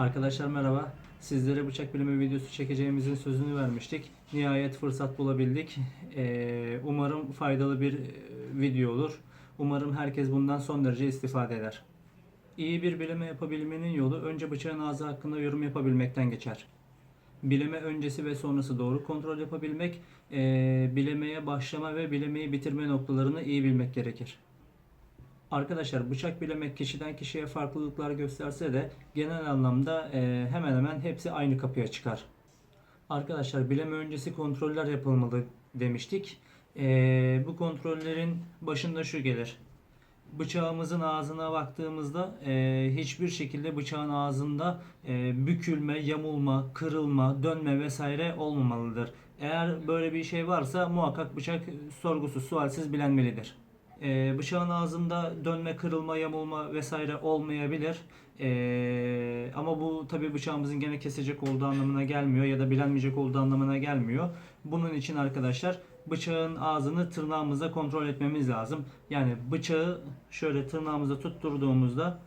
Arkadaşlar merhaba. Sizlere bıçak bilimi videosu çekeceğimizin sözünü vermiştik. Nihayet fırsat bulabildik. Ee, umarım faydalı bir e, video olur. Umarım herkes bundan son derece istifade eder. İyi bir bileme yapabilmenin yolu önce bıçağın ağzı hakkında yorum yapabilmekten geçer. Bileme öncesi ve sonrası doğru kontrol yapabilmek, ee, bilemeye başlama ve bilemeyi bitirme noktalarını iyi bilmek gerekir. Arkadaşlar bıçak bilemek kişiden kişiye farklılıklar gösterse de genel anlamda e, hemen hemen hepsi aynı kapıya çıkar. Arkadaşlar bileme öncesi kontroller yapılmalı demiştik. E, bu kontrollerin başında şu gelir. Bıçağımızın ağzına baktığımızda e, hiçbir şekilde bıçağın ağzında e, bükülme, yamulma, kırılma, dönme vesaire olmamalıdır. Eğer böyle bir şey varsa muhakkak bıçak sorgusuz, sualsiz bilenmelidir. Ee, bıçağın ağzında dönme, kırılma, yamulma vesaire olmayabilir. Ee, ama bu tabi bıçağımızın gene kesecek olduğu anlamına gelmiyor ya da bilenmeyecek olduğu anlamına gelmiyor. Bunun için arkadaşlar bıçağın ağzını tırnağımızla kontrol etmemiz lazım. Yani bıçağı şöyle tırnağımıza tutturduğumuzda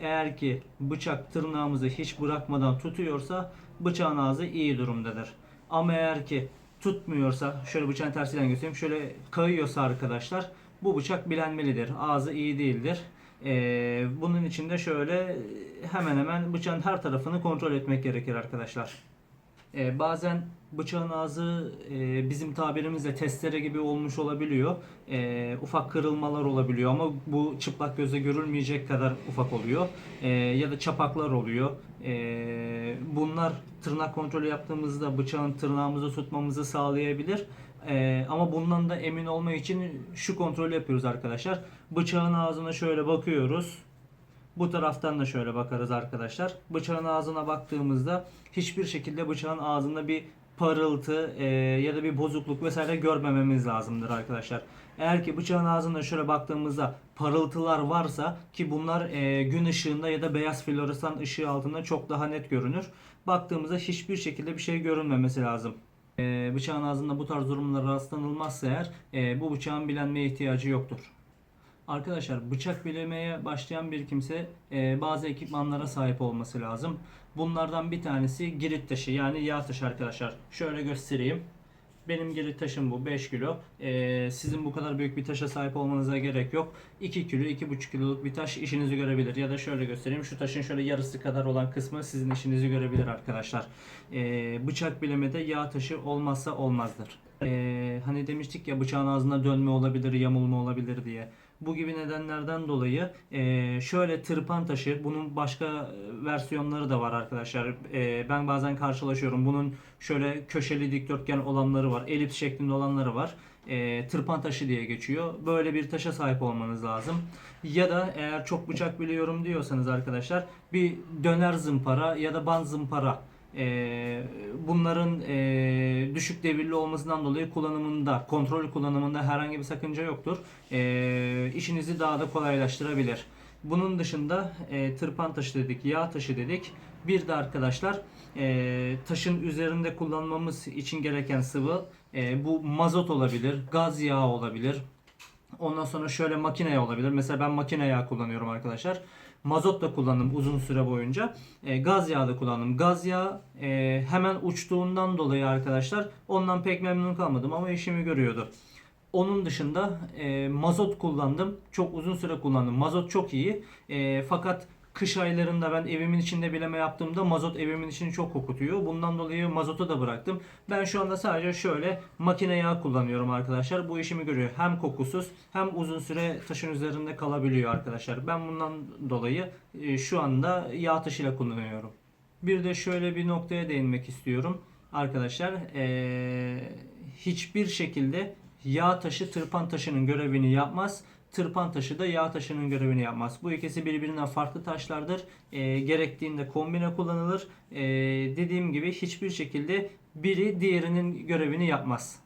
eğer ki bıçak tırnağımızı hiç bırakmadan tutuyorsa bıçağın ağzı iyi durumdadır. Ama eğer ki tutmuyorsa şöyle bıçağın tersinden göstereyim. Şöyle kayıyorsa arkadaşlar bu bıçak bilenmelidir. Ağzı iyi değildir. Ee, bunun için de şöyle hemen hemen bıçağın her tarafını kontrol etmek gerekir arkadaşlar. Ee, bazen bıçağın ağzı e, bizim tabirimizle testere gibi olmuş olabiliyor. Ee, ufak kırılmalar olabiliyor ama bu çıplak gözle görülmeyecek kadar ufak oluyor. Ee, ya da çapaklar oluyor. Ee, bunlar tırnak kontrolü yaptığımızda bıçağın tırnağımızı tutmamızı sağlayabilir. Ee, ama bundan da emin olmak için şu kontrolü yapıyoruz arkadaşlar. Bıçağın ağzına şöyle bakıyoruz. Bu taraftan da şöyle bakarız arkadaşlar. Bıçağın ağzına baktığımızda hiçbir şekilde bıçağın ağzında bir parıltı e, ya da bir bozukluk vesaire görmememiz lazımdır arkadaşlar. Eğer ki bıçağın ağzına şöyle baktığımızda parıltılar varsa ki bunlar e, gün ışığında ya da beyaz floresan ışığı altında çok daha net görünür. Baktığımızda hiçbir şekilde bir şey görünmemesi lazım. E, bıçağın ağzında bu tarz durumlara rastlanılmazsa eğer e, bu bıçağın bilenmeye ihtiyacı yoktur. Arkadaşlar bıçak bilemeye başlayan bir kimse e, bazı ekipmanlara sahip olması lazım. Bunlardan bir tanesi girit taşı yani yağ taşı arkadaşlar. Şöyle göstereyim. Benim girit taşım bu 5 kilo. E, sizin bu kadar büyük bir taşa sahip olmanıza gerek yok. 2 kilo 2,5 kiloluk bir taş işinizi görebilir. Ya da şöyle göstereyim. Şu taşın şöyle yarısı kadar olan kısmı sizin işinizi görebilir arkadaşlar. E, bıçak bilemede yağ taşı olmazsa olmazdır. E, hani demiştik ya bıçağın ağzında dönme olabilir, yamulma olabilir diye. Bu gibi nedenlerden dolayı e, şöyle tırpan taşı, bunun başka versiyonları da var arkadaşlar. E, ben bazen karşılaşıyorum. Bunun şöyle köşeli dikdörtgen olanları var, elips şeklinde olanları var. E, tırpan taşı diye geçiyor. Böyle bir taşa sahip olmanız lazım. Ya da eğer çok bıçak biliyorum diyorsanız arkadaşlar bir döner zımpara ya da band zımpara e, bunların e, düşük devirli olmasından dolayı kullanımında, kontrol kullanımında herhangi bir sakınca yoktur. E, işinizi daha da kolaylaştırabilir. Bunun dışında e, tırpan taşı dedik, yağ taşı dedik. Bir de arkadaşlar e, taşın üzerinde kullanmamız için gereken sıvı e, bu mazot olabilir, gaz yağı olabilir. Ondan sonra şöyle makine yağı olabilir. Mesela ben makine yağı kullanıyorum arkadaşlar. Mazot da kullandım uzun süre boyunca. E, gaz yağı da kullandım. Gaz yağı e, hemen uçtuğundan dolayı arkadaşlar ondan pek memnun kalmadım ama işimi görüyordu. Onun dışında e, mazot kullandım. Çok uzun süre kullandım. Mazot çok iyi. E, fakat kış aylarında ben evimin içinde bileme yaptığımda mazot evimin içini çok kokutuyor. Bundan dolayı mazotu da bıraktım. Ben şu anda sadece şöyle makine yağı kullanıyorum arkadaşlar. Bu işimi görüyor. Hem kokusuz hem uzun süre taşın üzerinde kalabiliyor arkadaşlar. Ben bundan dolayı e, şu anda yağ taşıyla kullanıyorum. Bir de şöyle bir noktaya değinmek istiyorum. Arkadaşlar e, hiçbir şekilde yağ taşı tırpan taşının görevini yapmaz. Tırpan taşı da yağ taşının görevini yapmaz. Bu ikisi birbirinden farklı taşlardır. E, gerektiğinde kombine kullanılır. E, dediğim gibi hiçbir şekilde biri diğerinin görevini yapmaz.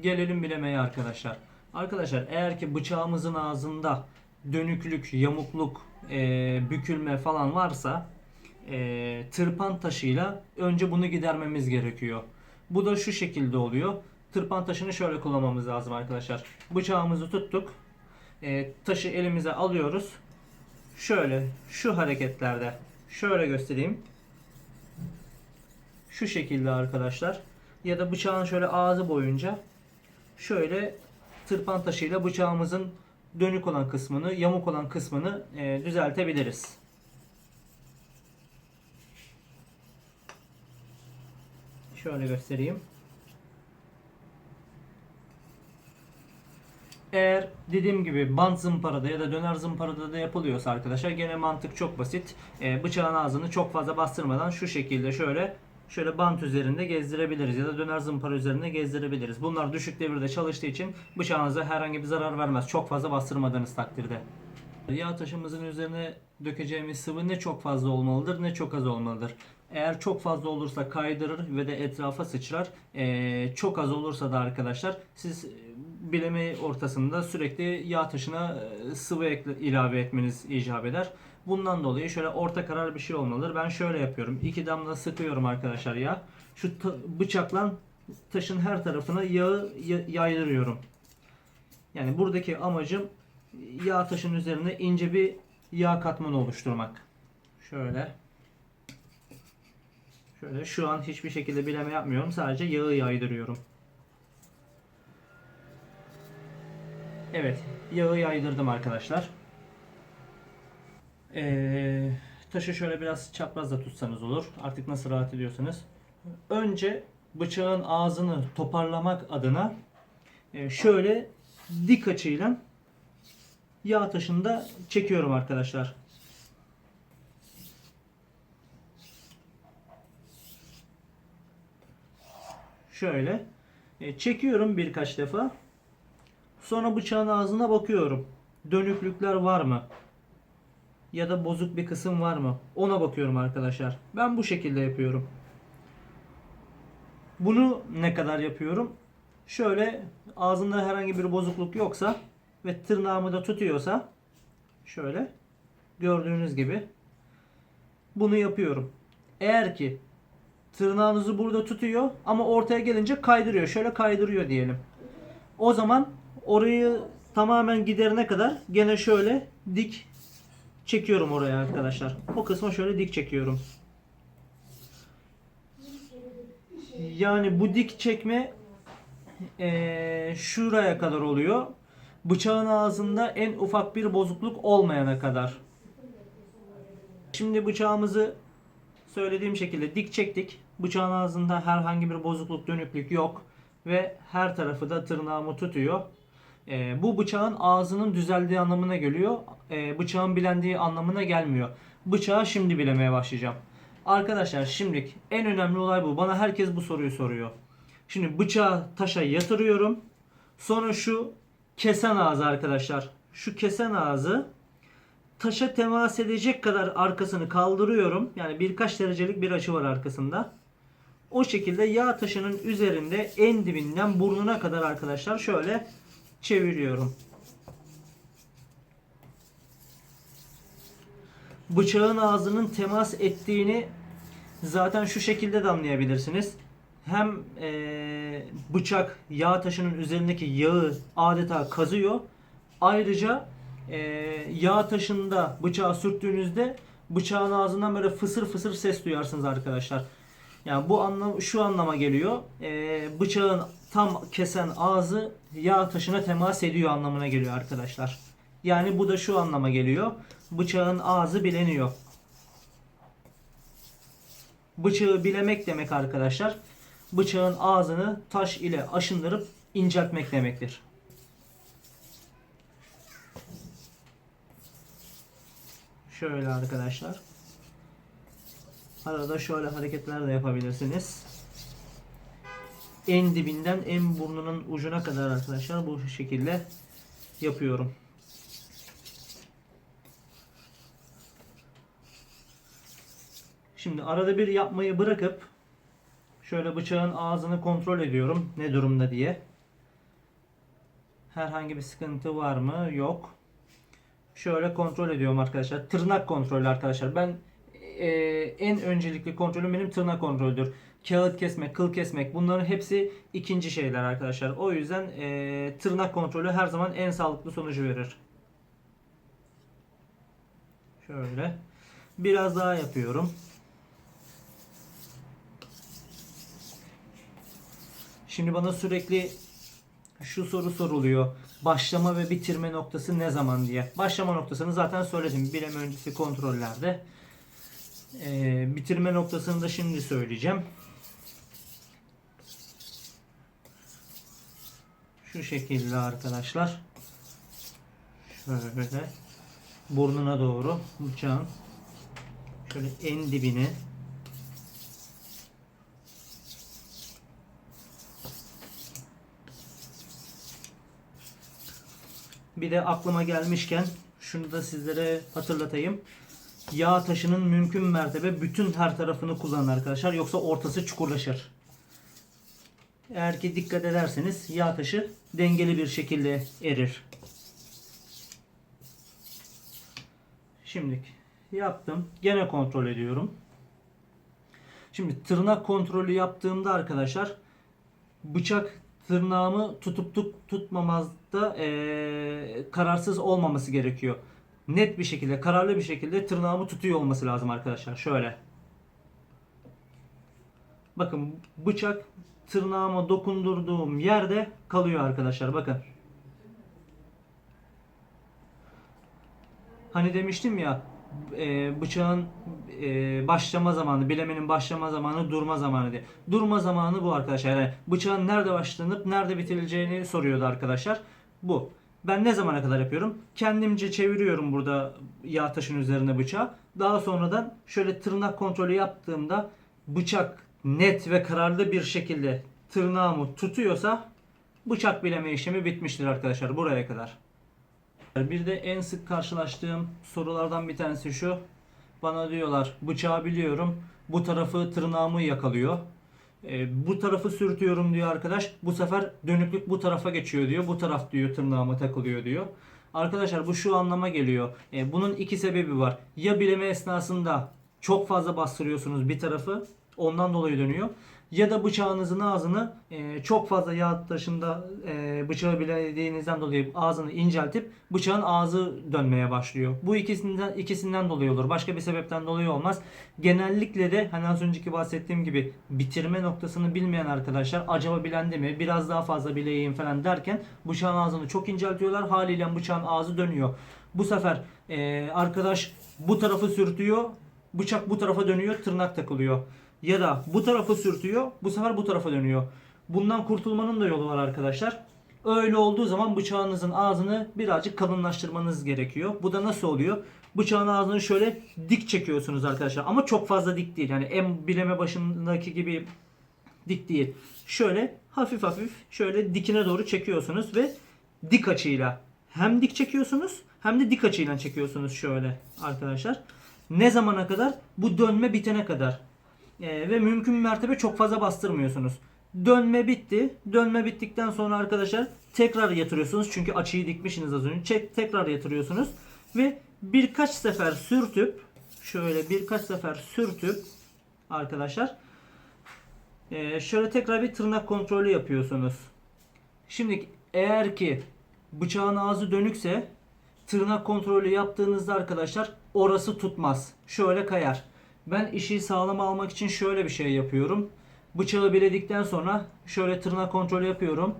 Gelelim bilemeye arkadaşlar. Arkadaşlar eğer ki bıçağımızın ağzında dönüklük, yamukluk, e, bükülme falan varsa e, tırpan taşıyla önce bunu gidermemiz gerekiyor. Bu da şu şekilde oluyor. Tırpan taşını şöyle kullanmamız lazım arkadaşlar. Bıçağımızı tuttuk. E, taşı elimize alıyoruz. Şöyle şu hareketlerde şöyle göstereyim. şu şekilde arkadaşlar ya da bıçağın şöyle ağzı boyunca şöyle tırpan taşıyla bıçağımızın dönük olan kısmını, yamuk olan kısmını e, düzeltebiliriz. Şöyle göstereyim. Eğer dediğim gibi bant zımparada ya da döner zımparada da yapılıyorsa arkadaşlar gene mantık çok basit. Ee, bıçağın ağzını çok fazla bastırmadan şu şekilde şöyle şöyle bant üzerinde gezdirebiliriz ya da döner zımpara üzerinde gezdirebiliriz. Bunlar düşük devirde çalıştığı için bıçağınıza herhangi bir zarar vermez. Çok fazla bastırmadığınız takdirde. Yağ taşımızın üzerine dökeceğimiz sıvı ne çok fazla olmalıdır ne çok az olmalıdır. Eğer çok fazla olursa kaydırır ve de etrafa sıçrar. Ee, çok az olursa da arkadaşlar siz bileme ortasında sürekli yağ taşına e, sıvı ilave etmeniz icap eder. Bundan dolayı şöyle orta karar bir şey olmalıdır. Ben şöyle yapıyorum. İki damla sıkıyorum arkadaşlar yağ. Şu bıçakla taşın her tarafına yağı ya- yaydırıyorum. Yani buradaki amacım yağ taşın üzerine ince bir yağ katmanı oluşturmak. Şöyle. Şöyle şu an hiçbir şekilde bileme yapmıyorum. Sadece yağı yaydırıyorum. Evet. Yağı yaydırdım arkadaşlar. Ee, taşı şöyle biraz çaprazda tutsanız olur. Artık nasıl rahat ediyorsanız. Önce bıçağın ağzını toparlamak adına e, şöyle dik açıyla yağ taşını da çekiyorum arkadaşlar. Şöyle e, çekiyorum birkaç defa. Sonra bıçağın ağzına bakıyorum. Dönüklükler var mı? Ya da bozuk bir kısım var mı? Ona bakıyorum arkadaşlar. Ben bu şekilde yapıyorum. Bunu ne kadar yapıyorum? Şöyle ağzında herhangi bir bozukluk yoksa ve tırnağımı da tutuyorsa şöyle gördüğünüz gibi bunu yapıyorum. Eğer ki tırnağınızı burada tutuyor ama ortaya gelince kaydırıyor. Şöyle kaydırıyor diyelim. O zaman orayı tamamen giderine kadar gene şöyle dik çekiyorum oraya arkadaşlar. O kısma şöyle dik çekiyorum. Yani bu dik çekme eee, şuraya kadar oluyor. Bıçağın ağzında en ufak bir bozukluk olmayana kadar. Şimdi bıçağımızı söylediğim şekilde dik çektik. Bıçağın ağzında herhangi bir bozukluk, dönüklük yok ve her tarafı da tırnağımı tutuyor. Ee, bu bıçağın ağzının düzeldiği anlamına geliyor. Ee, bıçağın bilendiği anlamına gelmiyor. Bıçağı şimdi bilemeye başlayacağım. Arkadaşlar şimdilik en önemli olay bu. Bana herkes bu soruyu soruyor. Şimdi bıçağı taşa yatırıyorum. Sonra şu kesen ağzı arkadaşlar. Şu kesen ağzı taşa temas edecek kadar arkasını kaldırıyorum. Yani birkaç derecelik bir açı var arkasında. O şekilde yağ taşının üzerinde en dibinden burnuna kadar arkadaşlar şöyle çeviriyorum. Bıçağın ağzının temas ettiğini zaten şu şekilde de anlayabilirsiniz. Hem eee, bıçak yağ taşının üzerindeki yağı adeta kazıyor. Ayrıca eee yağ taşında bıçağı sürttüğünüzde bıçağın ağzından böyle fısır fısır ses duyarsınız arkadaşlar. Yani bu anlam şu anlama geliyor. Eee, bıçağın tam kesen ağzı yağ taşına temas ediyor anlamına geliyor arkadaşlar. Yani bu da şu anlama geliyor. Bıçağın ağzı bileniyor. Bıçağı bilemek demek arkadaşlar. Bıçağın ağzını taş ile aşındırıp inceltmek demektir. Şöyle arkadaşlar. Arada şöyle hareketler de yapabilirsiniz. En dibinden en burnunun ucuna kadar arkadaşlar bu şekilde yapıyorum. Şimdi arada bir yapmayı bırakıp şöyle bıçağın ağzını kontrol ediyorum ne durumda diye. Herhangi bir sıkıntı var mı? Yok. Şöyle kontrol ediyorum arkadaşlar. Tırnak kontrolü arkadaşlar. Ben e, en öncelikli kontrolüm benim tırnak kontrolüdür. Kağıt kesmek, kıl kesmek bunların hepsi ikinci şeyler arkadaşlar. O yüzden e, tırnak kontrolü her zaman en sağlıklı sonucu verir. Şöyle. Biraz daha yapıyorum. Şimdi bana sürekli şu soru soruluyor. Başlama ve bitirme noktası ne zaman diye. Başlama noktasını zaten söyledim. Bileme öncesi kontrollerde. Ee, bitirme noktasını da şimdi söyleyeceğim. Şu şekilde arkadaşlar. Şöyle burnuna doğru bıçağın şöyle en dibine Bir de aklıma gelmişken şunu da sizlere hatırlatayım. Yağ taşının mümkün mertebe bütün her tarafını kullanın arkadaşlar. Yoksa ortası çukurlaşır. Eğer ki dikkat ederseniz yağ taşı dengeli bir şekilde erir. Şimdi yaptım. Gene kontrol ediyorum. Şimdi tırnak kontrolü yaptığımda arkadaşlar bıçak tırnağımı tutup tut, tutmamazda eee, kararsız olmaması gerekiyor. Net bir şekilde, kararlı bir şekilde tırnağımı tutuyor olması lazım arkadaşlar. Şöyle. Bakın bıçak tırnağıma dokundurduğum yerde kalıyor arkadaşlar. Bakın. Hani demiştim ya e, bıçağın e, başlama zamanı, bilemenin başlama zamanı, durma zamanı diye. Durma zamanı bu arkadaşlar. Yani bıçağın nerede başlanıp nerede bitirileceğini soruyordu arkadaşlar. Bu. Ben ne zamana kadar yapıyorum? Kendimce çeviriyorum burada yağ taşın üzerine bıçağı. Daha sonradan şöyle tırnak kontrolü yaptığımda bıçak net ve kararlı bir şekilde tırnağımı tutuyorsa bıçak bileme işlemi bitmiştir arkadaşlar buraya kadar. Bir de en sık karşılaştığım sorulardan bir tanesi şu. Bana diyorlar bıçağı biliyorum. Bu tarafı tırnağımı yakalıyor. E, bu tarafı sürtüyorum diyor arkadaş. Bu sefer dönüklük bu tarafa geçiyor diyor. Bu taraf diyor tırnağıma takılıyor diyor. Arkadaşlar bu şu anlama geliyor. E, bunun iki sebebi var. Ya bileme esnasında çok fazla bastırıyorsunuz bir tarafı. Ondan dolayı dönüyor. Ya da bıçağınızın ağzını e, çok fazla yağ taşında e, bıçağı bilediğinizden dolayı ağzını inceltip bıçağın ağzı dönmeye başlıyor. Bu ikisinden ikisinden dolayı olur. Başka bir sebepten dolayı olmaz. Genellikle de hani az önceki bahsettiğim gibi bitirme noktasını bilmeyen arkadaşlar acaba bilendi mi biraz daha fazla bileyim falan derken bıçağın ağzını çok inceltiyorlar. Haliyle bıçağın ağzı dönüyor. Bu sefer e, arkadaş bu tarafı sürtüyor. Bıçak bu tarafa dönüyor. Tırnak takılıyor ya da bu tarafı sürtüyor. Bu sefer bu tarafa dönüyor. Bundan kurtulmanın da yolu var arkadaşlar. Öyle olduğu zaman bıçağınızın ağzını birazcık kalınlaştırmanız gerekiyor. Bu da nasıl oluyor? Bıçağın ağzını şöyle dik çekiyorsunuz arkadaşlar. Ama çok fazla dik değil. Yani en bileme başındaki gibi dik değil. Şöyle hafif hafif şöyle dikine doğru çekiyorsunuz ve dik açıyla hem dik çekiyorsunuz hem de dik açıyla çekiyorsunuz şöyle arkadaşlar. Ne zamana kadar? Bu dönme bitene kadar. Ee, ve mümkün mertebe çok fazla bastırmıyorsunuz. Dönme bitti. Dönme bittikten sonra arkadaşlar tekrar yatırıyorsunuz. Çünkü açıyı dikmişsiniz az önce. Çek, tekrar yatırıyorsunuz. Ve birkaç sefer sürtüp şöyle birkaç sefer sürtüp arkadaşlar ee, şöyle tekrar bir tırnak kontrolü yapıyorsunuz. Şimdi eğer ki bıçağın ağzı dönükse tırnak kontrolü yaptığınızda arkadaşlar orası tutmaz. Şöyle kayar. Ben işi sağlam almak için şöyle bir şey yapıyorum. Bıçağı biledikten sonra şöyle tırnak kontrolü yapıyorum.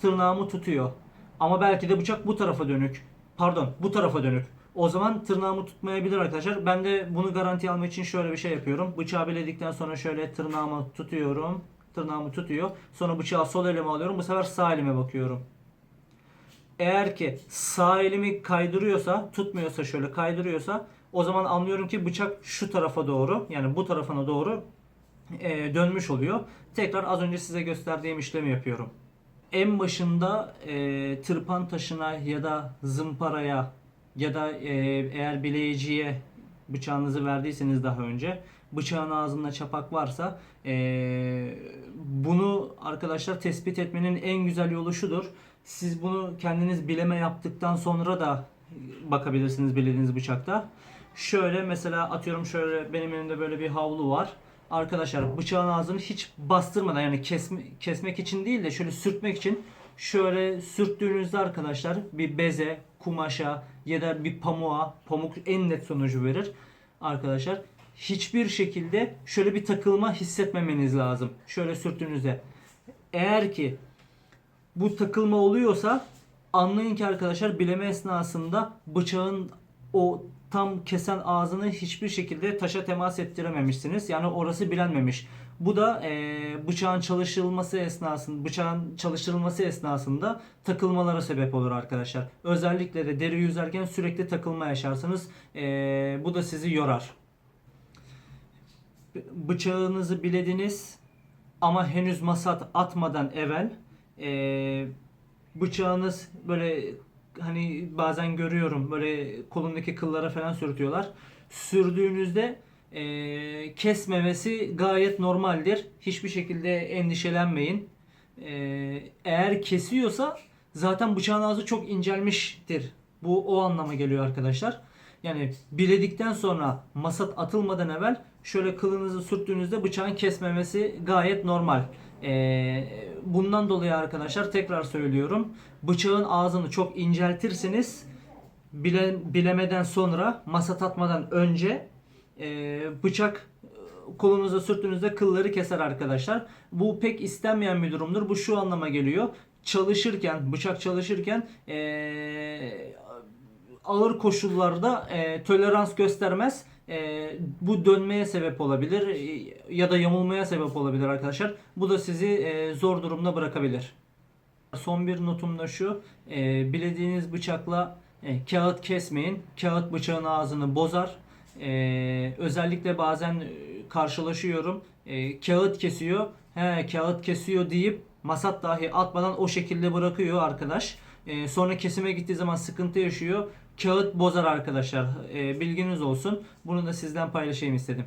Tırnağımı tutuyor. Ama belki de bıçak bu tarafa dönük. Pardon bu tarafa dönük. O zaman tırnağımı tutmayabilir arkadaşlar. Ben de bunu garanti almak için şöyle bir şey yapıyorum. Bıçağı biledikten sonra şöyle tırnağımı tutuyorum. Tırnağımı tutuyor. Sonra bıçağı sol elime alıyorum. Bu sefer sağ elime bakıyorum. Eğer ki sağ elimi kaydırıyorsa, tutmuyorsa şöyle kaydırıyorsa o zaman anlıyorum ki bıçak şu tarafa doğru yani bu tarafına doğru e, dönmüş oluyor. Tekrar az önce size gösterdiğim işlemi yapıyorum. En başında e, tırpan taşına ya da zımparaya ya da e, eğer bileyiciye bıçağınızı verdiyseniz daha önce bıçağın ağzında çapak varsa e, bunu arkadaşlar tespit etmenin en güzel yolu şudur. Siz bunu kendiniz bileme yaptıktan sonra da bakabilirsiniz bilediğiniz bıçakta. Şöyle mesela atıyorum şöyle benim elimde böyle bir havlu var. Arkadaşlar bıçağın ağzını hiç bastırmadan yani kesme, kesmek için değil de şöyle sürtmek için şöyle sürttüğünüzde arkadaşlar bir beze, kumaşa ya da bir pamuğa, pamuk en net sonucu verir. Arkadaşlar hiçbir şekilde şöyle bir takılma hissetmemeniz lazım. Şöyle sürttüğünüzde eğer ki bu takılma oluyorsa anlayın ki arkadaşlar bileme esnasında bıçağın o tam kesen ağzını hiçbir şekilde taşa temas ettirememişsiniz. Yani orası bilenmemiş. Bu da eee, bıçağın çalışılması esnasında, bıçağın çalıştırılması esnasında takılmalara sebep olur arkadaşlar. Özellikle de deri yüzerken sürekli takılma yaşarsınız. Eee, bu da sizi yorar. Bıçağınızı bilediniz ama henüz masat atmadan evvel eee, bıçağınız böyle hani bazen görüyorum böyle kolundaki kıllara falan sürtüyorlar. Sürdüğünüzde eee, kesmemesi gayet normaldir. Hiçbir şekilde endişelenmeyin. Eee, eğer kesiyorsa zaten bıçağın ağzı çok incelmiştir. Bu o anlama geliyor arkadaşlar. Yani biledikten sonra masat atılmadan evvel şöyle kılınızı sürttüğünüzde bıçağın kesmemesi gayet normal. Ee, bundan dolayı arkadaşlar tekrar söylüyorum. Bıçağın ağzını çok inceltirseniz bile, bilemeden sonra masat atmadan önce e, bıçak e, kolunuza sürttüğünüzde kılları keser arkadaşlar. Bu pek istenmeyen bir durumdur. Bu şu anlama geliyor. Çalışırken, bıçak çalışırken e, ağır koşullarda e, tolerans göstermez. E, bu dönmeye sebep olabilir e, ya da yamulmaya sebep olabilir arkadaşlar. Bu da sizi e, zor durumda bırakabilir. Son bir notum da şu. E, bilediğiniz bıçakla e, kağıt kesmeyin. Kağıt bıçağın ağzını bozar. E, özellikle bazen e, karşılaşıyorum. E, kağıt kesiyor. He kağıt kesiyor deyip masat dahi atmadan o şekilde bırakıyor arkadaş. E, sonra kesime gittiği zaman sıkıntı yaşıyor. Kağıt bozar arkadaşlar. E, bilginiz olsun. Bunu da sizden paylaşayım istedim.